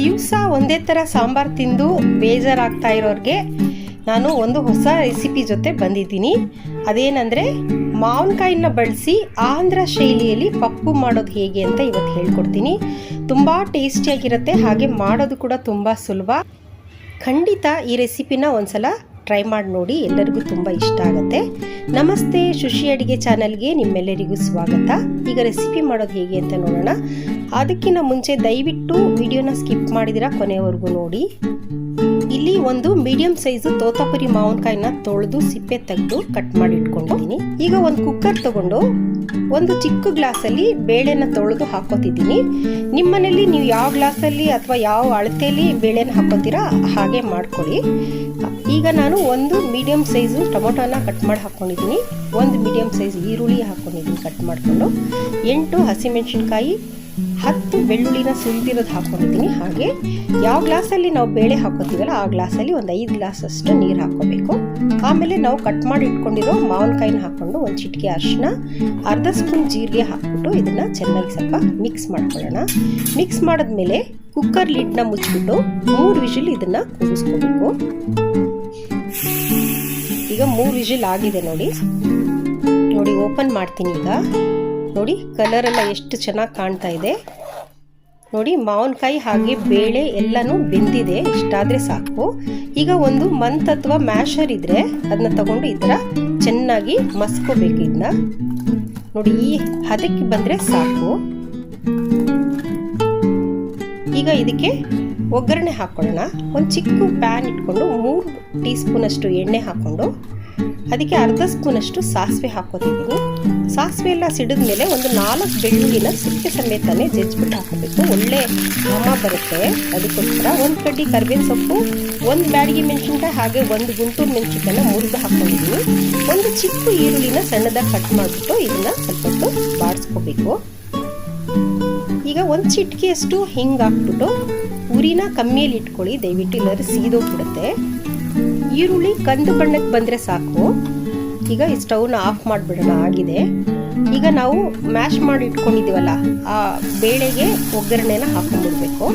ದಿವಸ ಒಂದೇ ಥರ ಸಾಂಬಾರು ತಿಂದು ಬೇಜಾರಾಗ್ತಾ ಇರೋರಿಗೆ ನಾನು ಒಂದು ಹೊಸ ರೆಸಿಪಿ ಜೊತೆ ಬಂದಿದ್ದೀನಿ. ಅದೇನೆಂದರೆ ಮಾವಿನಕಾಯಿನ ಬಳಸಿ ಆಂಧ್ರ ಶೈಲಿಯಲ್ಲಿ ಪಪ್ಪು ಮಾಡೋದು ಹೇಗೆ ಅಂತ ಇವತ್ತು ಹೇಳ್ಕೊಡ್ತೀನಿ. ತುಂಬ ಟೇಸ್ಟಿಯಾಗಿರುತ್ತೆ, ಹಾಗೆ ಮಾಡೋದು ಕೂಡ ತುಂಬ ಸುಲಭ. ಖಂಡಿತ ಈ ರೆಸಿಪಿನ ಒಂದ್ಸಲ ಟ್ರೈ ಮಾಡಿ ನೋಡಿ, ಎಲ್ಲರಿಗೂ ತುಂಬ ಇಷ್ಟ ಆಗುತ್ತೆ. ನಮಸ್ತೆ, ಶುಶಿ ಅಡಿಗೆ ಚಾನಲ್ಗೆ ನಿಮ್ಮೆಲ್ಲರಿಗೂ ಸ್ವಾಗತ. ಈಗ ರೆಸಿಪಿ ಮಾಡೋದು ಹೇಗೆ ಅಂತ ನೋಡೋಣ. ಅದಕ್ಕಿಂತ ಮುಂಚೆ ದಯವಿಟ್ಟು ವಿಡಿಯೋನ ಸ್ಕಿಪ್ ಮಾಡಿದಿರಾ ಕೊನೆವರೆಗೂ ನೋಡಿ. ಇಲ್ಲಿ ಒಂದು ಮೀಡಿಯಂ ಸೈಜು ತೋತಾಪುರಿ ಮಾವಿನಕಾಯಿನ ತೊಳೆದು ಸಿಪ್ಪೆ ತೆಗೆದು ಕಟ್ ಮಾಡಿ ಇಟ್ಕೊಂಡಿದ್ದೀನಿ. ಈಗ ಒಂದು ಕುಕ್ಕರ್ ತಗೊಂಡು ಒಂದು ಚಿಕ್ಕ ಗ್ಲಾಸಲ್ಲಿ ಬೇಳೆನ ತೊಳೆದು ಹಾಕೋತಿದ್ದೀನಿ. ನಿಮ್ಮನೇಲಿ ನೀವು ಯಾವ ಗ್ಲಾಸಲ್ಲಿ ಅಥವಾ ಯಾವ ಅಳತೆಯಲ್ಲಿ ಬೇಳೆನ ಹಾಕೋತೀರಾ ಹಾಗೆ ಮಾಡ್ಕೊಳ್ಳಿ ಈಗ ನಾನು ಒಂದು ಮೀಡಿಯಂ ಸೈಜು ಟೊಮೊಟೊನ ಕಟ್ ಮಾಡಿ ಹಾಕ್ಕೊಂಡಿದ್ದೀನಿ ಒಂದು ಮೀಡಿಯಂ ಸೈಜ್ ಈರುಳ್ಳಿ ಹಾಕ್ಕೊಂಡಿದ್ದೀನಿ ಕಟ್ ಮಾಡಿಕೊಂಡು. ಎಂಟು ಹಸಿಮೆಣಸಿನ್ಕಾಯಿ ಹತ್ತು ಬೆಳ್ಳುಳ್ಳಿನ ಸುಲಿದಿರೋದು ಹಾಕೊಂಡಿದ್ದೀನಿ. ಹಾಗೆ ಯಾವ ಗ್ಲಾಸಲ್ಲಿ ನಾವು ಬೇಳೆ ಹಾಕೋತೀವಲ್ಲ, ಆ ಗ್ಲಾಸಲ್ಲಿ ಒಂದು ಐದು ಗ್ಲಾಸ್ ಅಷ್ಟು ನೀರು ಹಾಕೋಬೇಕು. ಆಮೇಲೆ ನಾವು ಕಟ್ ಮಾಡಿ ಇಟ್ಕೊಂಡಿರೋ ಮಾವಿನಕಾಯಿನ ಹಾಕ್ಕೊಂಡು ಒಂದು ಚಿಟಿಕೆ ಅರಿಶಿನ ಅರ್ಧ ಸ್ಪೂನ್ ಜೀರಿಗೆ ಹಾಕ್ಬಿಟ್ಟು ಇದನ್ನು ಚೆನ್ನಾಗಿ ಸ್ವಲ್ಪ ಮಿಕ್ಸ್ ಮಾಡ್ಕೊಳ್ಳೋಣ. ಮಿಕ್ಸ್ ಮಾಡಿದ್ಮೇಲೆ ಕುಕ್ಕರ್ ಲಿಡ್ನ ಮುಚ್ಚಿಬಿಟ್ಟು ಮೂರು ವಿಜಿಲ್ ಇದನ್ನು ಕೂಗಿಸ್ಕೋಬೇಕು ಈಗ ಮೂರು ವಿಜಿಲ್ ಆಗಿದೆ ನೋಡಿ. ನೋಡಿ ಓಪನ್ ಮಾಡ್ತೀನಿ ಈಗ. ನೋಡಿ ಕಲರ್ ಎಲ್ಲ ಎಷ್ಟು ಚೆನ್ನಾಗಿ ಕಾಣ್ತಾ ಇದೆ. ನೋಡಿ ಮಾವಿನಕಾಯಿ ಹಾಗೆ ಬೇಳೆ ಎಲ್ಲನೂ ಬೆಂದಿದೆ. ಇಷ್ಟಾದರೆ ಸಾಕು. ಈಗ ಒಂದು ಮಂತ್ ಅಥವಾ ಮ್ಯಾಶರ್ ಇದ್ದರೆ ಅದನ್ನ ತಗೊಂಡು ಈ ಥರ ಚೆನ್ನಾಗಿ ಮಸ್ಕೋಬೇಕು ಇದನ್ನ ನೋಡಿ, ಈ ಹದಕ್ಕೆ ಬಂದರೆ ಸಾಕು. ಈಗ ಇದಕ್ಕೆ ಒಗ್ಗರಣೆ ಹಾಕೊಳ್ಳೋಣ. ಒಂದು ಚಿಕ್ಕ ಪ್ಯಾನ್ ಇಟ್ಕೊಂಡು ಮೂರು ಟೀ ಸ್ಪೂನಷ್ಟು ಎಣ್ಣೆ ಹಾಕ್ಕೊಂಡು ಅದಕ್ಕೆ ಅರ್ಧ ಸ್ಪೂನಷ್ಟು ಸಾಸಿವೆ ಹಾಕೋತಿದ್ದೀನಿ ಸಾಸಿವೆ ಎಲ್ಲ ಸಿಡಿದ ಮೇಲೆ ಒಂದು ನಾಲ್ಕು ಬೆಳ್ಳುಳ್ಳಿನ ಸಿಪ್ಪೆ ಸಮೇತನೇ ಜಜ್ಜಿಬಿಟ್ಟು ಹಾಕೋಬೇಕು. ಒಳ್ಳೆ ಘಮ ಬರುತ್ತೆ. ಅದಕ್ಕೋಸ್ಕರ ಒಂದು ಕಡ್ಡಿ ಕರಿಬೇವಿನ ಸೊಪ್ಪು, ಒಂದು ಬ್ಯಾಡಿಗೆ ಮೆಣಸಿನ್ಕಾಯಿ ಹಾಗೆ ಒಂದು ಗುಂಟೂರು ಮೆಣಸಿನ್ಕಾಯಿನ ಮುರಿದು ಹಾಕೊಂಡಿದ್ದೀನಿ. ಒಂದು ಚಿಕ್ಕ ಈರುಳ್ಳಿನ ಸಣ್ಣದಾಗಿ ಕಟ್ ಮಾಡಿಬಿಟ್ಟು ಇದನ್ನು ಸ್ವಲ್ಪ ಹೊತ್ತು ಬಾಡಿಸ್ಕೋಬೇಕು ಈಗ ಒಂದು ಚಿಟಿಕೆಯಷ್ಟು ಹಿಂಗೆ ಹಾಕ್ಬಿಟ್ಟು, ಉರಿನ ಕಮ್ಮಿಯಲ್ಲಿ ಇಟ್ಕೊಳ್ಳಿ. ದಯವಿಟ್ಟು ಇಲ್ಲಾದ್ರೆ ಸೀದೋಗ್ಬಿಡುತ್ತೆ. ಈರುಳ್ಳಿ ಕಂದು ಬಣ್ಣಕ್ಕೆ ಬಂದರೆ ಸಾಕು. ಈಗ ಈ ಸ್ಟವ್ನ ಆಫ್ ಮಾಡಿಬಿಡೋಣ, ಆಗಿದೆ. ಈಗ ನಾವು ಮ್ಯಾಶ್ ಮಾಡಿ ಇಟ್ಕೊಂಡಿದ್ದೀವಲ್ಲ, ಆ ಬೇಳೆಗೆ ಒಗ್ಗರಣೆನ ಹಾಕೊಂಡ್ಬಿಡ್ಬೇಕು.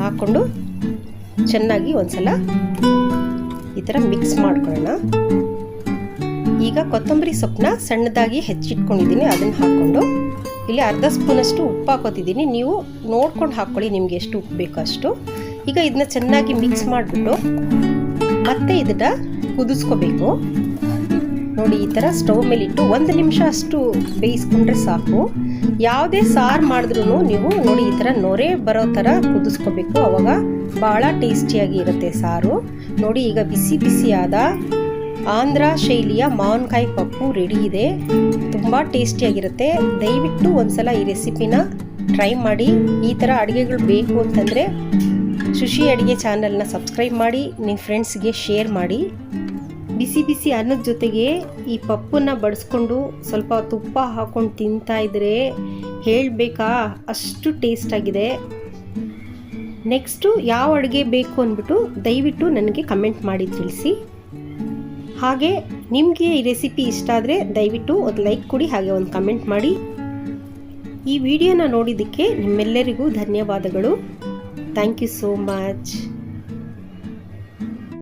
ಹಾಕ್ಕೊಂಡು ಚೆನ್ನಾಗಿ ಒಂದ್ಸಲ ಈ ಥರ ಮಿಕ್ಸ್ ಮಾಡ್ಕೊಳ್ಳೋಣ. ಈಗ ಕೊತ್ತಂಬರಿ ಸೊಪ್ಪನ್ನ ಸಣ್ಣದಾಗಿ ಹೆಚ್ಚಿಟ್ಕೊಂಡಿದ್ದೀನಿ, ಅದನ್ನು ಹಾಕ್ಕೊಂಡು. ಇಲ್ಲಿ ಅರ್ಧ ಸ್ಪೂನಷ್ಟು ಉಪ್ಪು ಹಾಕೋತಿದ್ದೀನಿ. ನೀವು ನೋಡ್ಕೊಂಡು ಹಾಕ್ಕೊಳ್ಳಿ ನಿಮ್ಗೆ ಎಷ್ಟು ಉಪ್ಪು ಬೇಕೋ ಅಷ್ಟು. ಈಗ ಇದನ್ನ ಚೆನ್ನಾಗಿ ಮಿಕ್ಸ್ ಮಾಡಿಬಿಟ್ಟು ಮತ್ತೆ ಇದನ್ನ ಕುದಿಸ್ಕೋಬೇಕು. ನೋಡಿ, ಈ ಥರ ಸ್ಟವ್ ಮೇಲೆ ಇಟ್ಟು ಒಂದು ನಿಮಿಷ ಅಷ್ಟು ಬೇಯಿಸ್ಕೊಂಡ್ರೆ ಸಾಕು. ಯಾವುದೇ ಸಾರು ಮಾಡಿದ್ರೂ ನೀವು ನೋಡಿ, ಈ ಥರ ನೊರೆ ಬರೋ ಥರ ಕುದಿಸ್ಕೋಬೇಕು. ಅವಾಗ ಭಾಳ ಟೇಸ್ಟಿಯಾಗಿ ಇರುತ್ತೆ ಸಾರು. ನೋಡಿ, ಈಗ ಬಿಸಿ ಬಿಸಿಯಾದ ಆಂಧ್ರ ಶೈಲಿಯ ಮಾವಿನಕಾಯಿ ಪಪ್ಪು ರೆಡಿ ಇದೆ. ತುಂಬ ಟೇಸ್ಟಿಯಾಗಿರುತ್ತೆ. ದಯವಿಟ್ಟು ಒಂದು ಸಲ ಈ ರೆಸಿಪಿನ ಟ್ರೈ ಮಾಡಿ. ಈ ಥರ ಅಡುಗೆಗಳು ಬೇಕು ಅಂತಂದರೆ ಶುಷಿ ಅಡುಗೆ ಚಾನಲ್ನ ಸಬ್ಸ್ಕ್ರೈಬ್ ಮಾಡಿ ನಿಮ್ಮ ಫ್ರೆಂಡ್ಸ್ಗೆ ಶೇರ್ ಮಾಡಿ. ಬಿಸಿ ಬಿಸಿ ಅನ್ನದ ಜೊತೆಗೆ ಈ ಪಪ್ಪನ್ನ ಬಡಿಸ್ಕೊಂಡು ಸ್ವಲ್ಪ ತುಪ್ಪ ಹಾಕ್ಕೊಂಡು ತಿಂತಾ ಇದ್ರೆ ಹೇಳಬೇಕಾ? ಅಷ್ಟು ಟೇಸ್ಟಾಗಿದೆ ನೆಕ್ಸ್ಟು ಯಾವ ಅಡುಗೆ ಬೇಕು ಅಂದ್ಬಿಟ್ಟು ದಯವಿಟ್ಟು ನನಗೆ ಕಮೆಂಟ್ ಮಾಡಿ ತಿಳಿಸಿ. ಹಾಗೆ ನಿಮಗೆ ಈ ರೆಸಿಪಿ ಇಷ್ಟ ಆದರೆ ದಯವಿಟ್ಟು ಒಂದು ಲೈಕ್ ಕೊಡಿ, ಹಾಗೆ ಒಂದು ಕಮೆಂಟ್ ಮಾಡಿ. ಈ ವಿಡಿಯೋನ ನೋಡಿದ್ದಕ್ಕೆ ನಿಮ್ಮೆಲ್ಲರಿಗೂ ಧನ್ಯವಾದಗಳು. Thank you so much.